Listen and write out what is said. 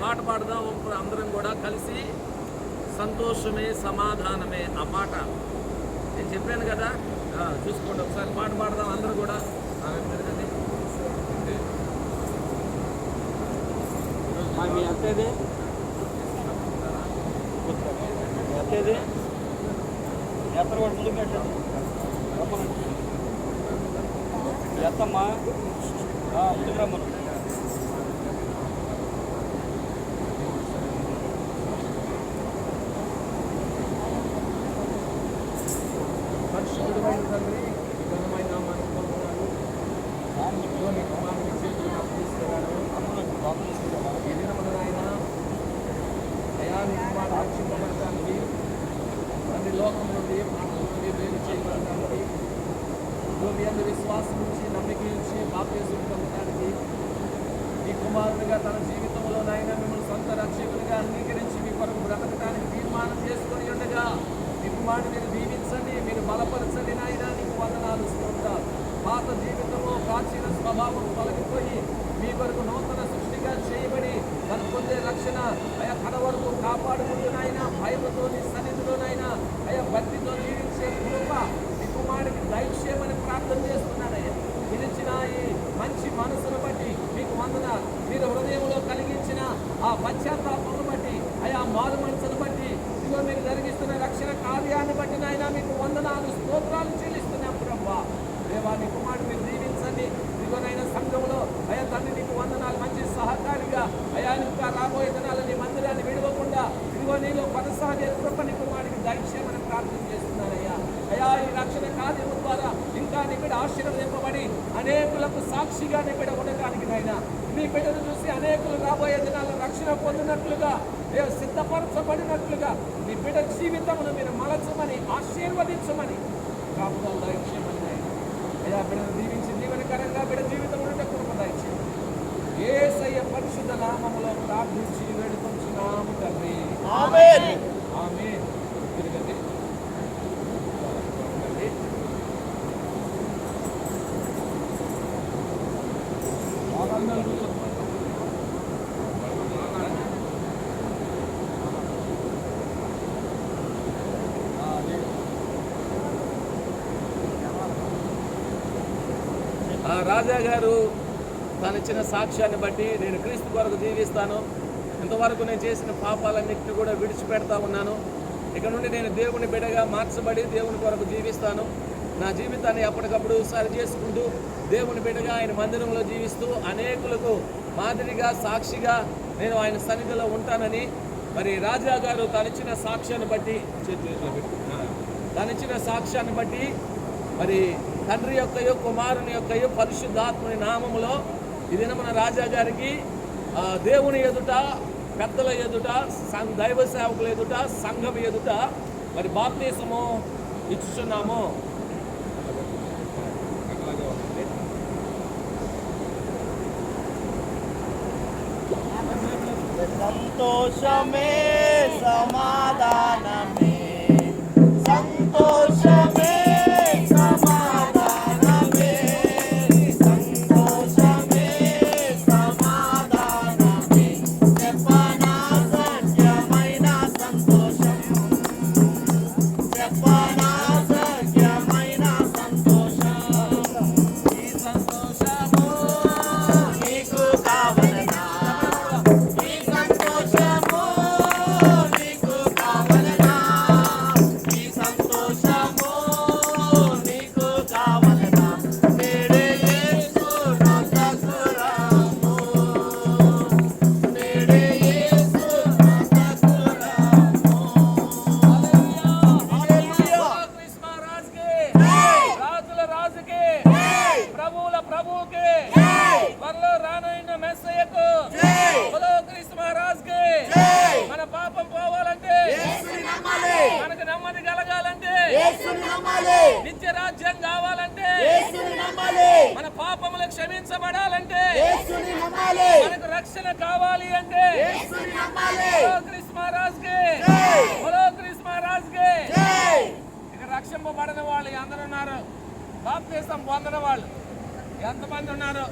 పాట పాడదాం అందరం కూడా కలిసి సంతోషమే సమాధానమే ఆ పాట. నేను చెప్పాను కదా? చూసుకోండి ఒకసారి. పాట పాడదాం అందరూ కూడా. మీ అత్తేది? అత్తేది? ఎత్తర కూడా ముందుకు పెట్టండి. ఎత్తమ్మా ముందుకు రమ్మను. పరిశుద్ధమైన తండ్రి ఘనమైన నామానికి వందనాలు. ఇదిగోని కుమారుని చేతులకు అప్పగిస్తున్నాను. ఈ దినమున ఆయన అయా నీ రక్షింపబడటానికి తండ్రి లోకం నుండి పాపం నుండి వేరు చేయబడటానికి భూమి అందరి విశ్వాసం నుంచి నమ్మిక నుంచి పొందడానికి ఈ కుమారునిగా తన జీవితంలో నాయన మిమ్మల్ని సొంత రక్షకునిగా అంగీకరించి మీ కొరకు బ్రతకడానికి తీర్మానం చేసుకొని ఉండగా మీ కుమారుని మీరు దీవించండి మీరు బలపరచండి నాయన నీకు వందనాలు స్తోత్రాలు. పాత జీవితంలో ప్రాచీన స్వభావం తొలగిపోయి మీ కొరకు నూతన సృష్టిగా చేయబడి తను పొందే రక్షణ అయా కడ వరకు కాపాడుకుంటూ భయముతో నీ సన్నిధిలోనైనా అయా భక్తితో జీవించే కృప మీ కుమారుడికి దైక్షేమని ప్రార్థన చేస్తున్నానయ్యా. పిలిచిన ఈ మంచి మనసును బట్టి మీకు వందన మీరు హృదయంలో కలిగించిన ఆ పశ్చాత్తాపమును బట్టి అయా మారు మనసును బట్టి ఇదిగో మీరు జరిగిస్తున్న రక్షణ కార్యాన్ని బట్టి నాయన మీకు వందనాలు స్తోత్రాలు చెల్లిస్తున్నాం ప్రభా దేవా నీ కుమారుడు మీరు దీవించండి. ఇదిగోనైనా సంఘంలో అయా తండ్రి నీకు వందనాలు. మంచి సహకారిగా అయా ఇంకా రాబోయే దినాలని మందిరాన్ని విడవకుండా ఇదిగో నీలో కొనసాగే కృప నీ కుమారుడికి దయచేయమని ప్రార్థన చేస్తున్నానయ్యా. అయా ఈ రక్షణ కార్యము ద్వారా ఇంకా నిబిడ ఆశీర్వదింపబడి అనేకులకు సాక్షిగా నిబిడ ఉండటానికి నాయన నీ బిడ్డను చూసి అనేకులు రాబోయే దినాల్లో రక్షణ పొందినట్లుగా ఏ సిద్ధపరచబడినట్లుగా నీ బిడ్డ జీవితమును మీరు మలచమని ఆశీర్వదించమని కాపుదల దయచేయమని అయ్యా బిడ్డను దీవించి దీవెనకరంగా బిడ్డ జీవితం ఉంటే కృప దయచేయండి. ఏసయ్య పరిశుద్ధ నామములో ప్రార్థించి వేడుకొంచున్నాము తండ్రి. రాజా గారు తనిచ్చిన సాక్ష్యాన్ని బట్టి నేను క్రీస్తు కొరకు జీవిస్తాను. ఇంతవరకు నేను చేసిన పాపాలన్నింటినీ కూడా విడిచిపెడతా ఉన్నాను. ఇక నుండి నేను దేవుని బిడగా మార్చబడి దేవుని కొరకు జీవిస్తాను. నా జీవితాన్ని ఎప్పటికప్పుడు సరి చేసుకుంటూ దేవుని బిడ్డగా ఆయన మందిరంలో జీవిస్తూ అనేకులకు మాదిరిగా సాక్షిగా నేను ఆయన సన్నిధిలో ఉంటానని మరి రాజా గారు తనిచ్చిన సాక్ష్యాన్ని బట్టి. తనిచ్చిన సాక్ష్యాన్ని బట్టి మరి తండ్రి యొక్కయో కుమారుని యొక్కయో పరిశుద్ధాత్మని నామములో ఇది మన రాజా గారికి దేవుని ఎదుట పెద్దల ఎదుట సం- దైవ సేవకుల ఎదుట సంఘం ఎదుట మరి బాప్తీసము ఇచ్చుచున్నాము. సంతోషమే సమా నమ్మాలి. నిత్య రాజ్యం కావాలంటే యేసుని నమ్మాలి. మన పాపములు క్షమించబడాలంటే యేసుని నమ్మాలి. మనకు రక్షణ కావాలి అంటే యేసుని నమ్మాలి. క్రీస్తు మహారాజుకి. జై! బలో క్రీస్తు మహారాజుకి. జై. ఇక రక్షింపబడిన వాళ్ళు అందరూ ఉన్నారు. బాప్తీసం పొందిన వాళ్ళు ఎంతమంది ఉన్నారు?